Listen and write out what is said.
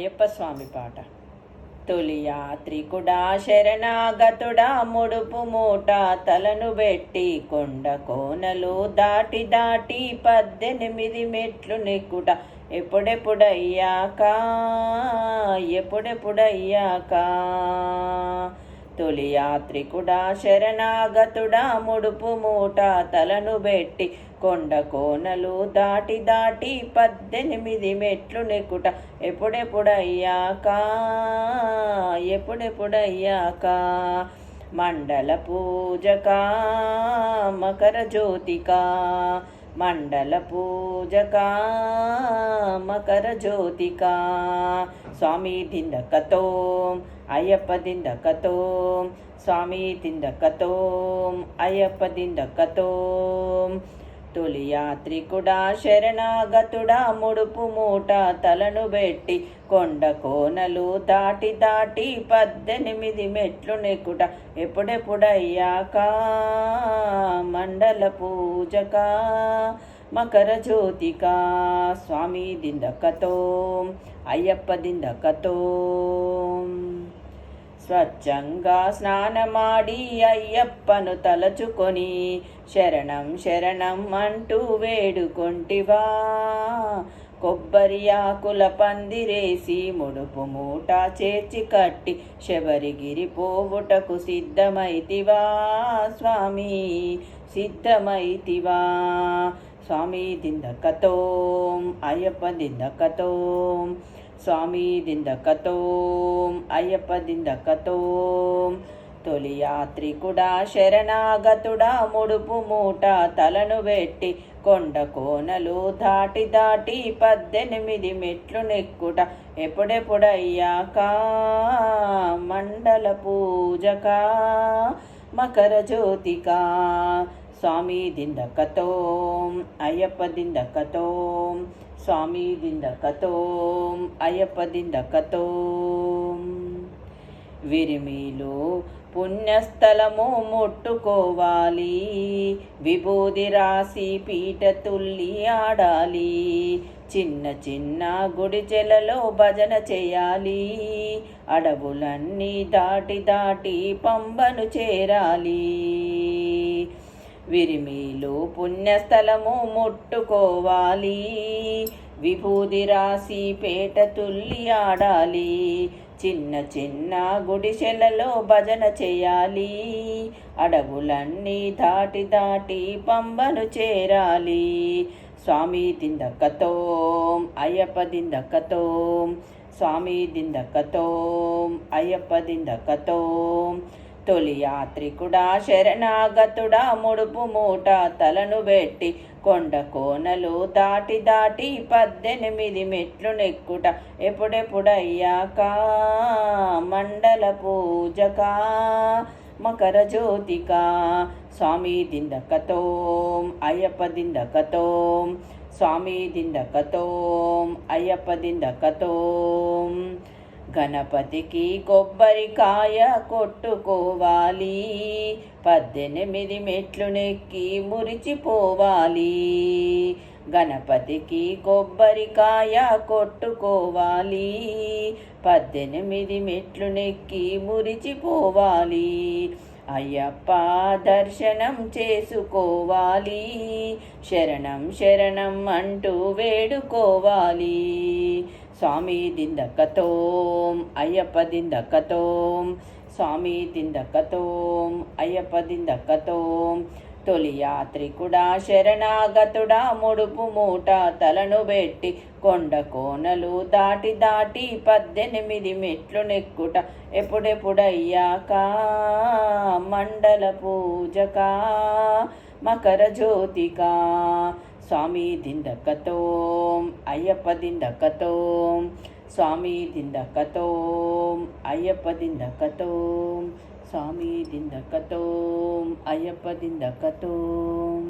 అయ్యప్ప స్వామి పాట. తొలి యాత్రికుడా శరణాగతుడా ముడుపు మూట తలను పెట్టి కొండ కోనలు దాటి దాటి పద్దెనిమిది మెట్లు నెక్కుట. ఎప్పుడెప్పుడయ్యాక? ఎప్పుడెప్పుడయ్యాక? తొలి యాత్రికుడా శరణాగతుడా ముడుపు మూట తలను పెట్టి కొండ కోనలు దాటి దాటి పద్దెనిమిది మెట్లు నెక్కుట ఎప్పుడెప్పుడయ్యాక? ఎప్పుడెప్పుడయ్యాక? మండల పూజకా మకర జ్యోతికా మండల పూజకా మకర జ్యోతికా స్వామి దిందకతోం అయ్యప్ప దిందకతోం స్వామి దిందకతోం తొలి యాత్రికుడా శరణాగతుడా ముడుపు మూట తలను పెట్టి కొండ కోనలు దాటి దాటి పద్దెనిమిది మెట్లు నెక్కుట ఎప్పుడెప్పుడయ్యాక మండల పూజకా? మకర జ్యోతికా? స్వామి దిందకతో? అయ్యప్ప దిందకతో? స్వచ్ఛంగా స్నానమాడి అయ్యప్పను తలచుకొని శరణం శరణం అంటూ వేడుకొంటివా. కొబ్బరి ఆకుల పందిరేసి ముడుపు మూట చేర్చి కట్టి శబరిగిరి పోవుటకు సిద్ధమైతివా స్వామి సిద్ధమైతివా. స్వామి దిందకతో అయ్యప్ప దిందకతో. స్వామి దిందకతోం అయ్యప్ప దిందకతోం తొలి యాత్రికుడా శరణాగతుడా ముడుపు మూట తలను పెట్టి కొండ కోనలు దాటి దాటి పద్దెనిమిది మెట్లు నెక్కుట ఎప్పుడెప్పుడయ్యాక మండల పూజకా? మకర జ్యోతికా? స్వామి దిందకతోం అయ్యప్ప దిందకతోం స్వామి దిందకతోం అయ్యప్ప దిందకతోం విరిమిలు పుణ్యస్థలము ముట్టుకోవాలి విభూది రాసి పీట తుల్లి ఆడాలి చిన్న చిన్న గుడిచెలలో భజన చేయాలి అడవులన్నీ దాటి దాటి పంబను చేరాలి. విరిమిలు పుణ్యస్థలము ముట్టుకోవాలి. విభూది రాసి పేట తుల్లి ఆడాలి. చిన్న చిన్న గుడిసెలలో భజన చేయాలి. అడవులన్నీ దాటి దాటి పంబను చేరాలి. స్వామి దిందక్కతోం అయ్యప్ప దిందక్కతోం స్వామి దిందక్కతోం అయ్యప్ప దిందక్కతోం తొలి యాత్రికుడా శరణాగతుడా ముడుపు మూట తలను పెట్టి కొండ కోనలు దాటి దాటి పద్దెనిమిది మెట్లు నెక్కుట ఎప్పుడెప్పుడయ్యాక? మండల పూజకా? మకర జ్యోతికా? స్వామి దిందకతోం అయ్యప్ప దిందకతోం స్వామి దిందకతోం అయ్యప్ప దిందకతోం గణపతికి కొబ్బరికాయ కొట్టుకోవాలి. పద్దెనిమిది మెట్లు నెక్కి మురిచిపోవాలి. గణపతికి కొబ్బరికాయ కొట్టుకోవాలి. పద్దెనిమిది మెట్లు నెక్కి మురిచిపోవాలి. అయ్యప్ప దర్శనం చేసుకోవాలి. శరణం శరణం అంటూ వేడుకోవాలి. స్వామి ಕಥೋಂ అయ్యప్ప ಕಥೋಂ స్వామి ಕಥೋಂ అయ్యప్ప ಕಥೋಂ తొలి యాత్రికుడా శరణాగతుడా ముడుపు మూట తలను పెట్టి కొండ కోనలు దాటి దాటి పద్దెనిమిది మెట్లు నెక్కుట ఎప్పుడెప్పుడయ్యాక? మండల పూజకా మకర జ్యోతికా స్వామి దిందకతోం అయ్యప్ప దిందకతోం స్వామి దిందకతోం అయ్యప్ప దిందకతోం స్వామి దిందకతోం అయ్యప్ప దిందకతోం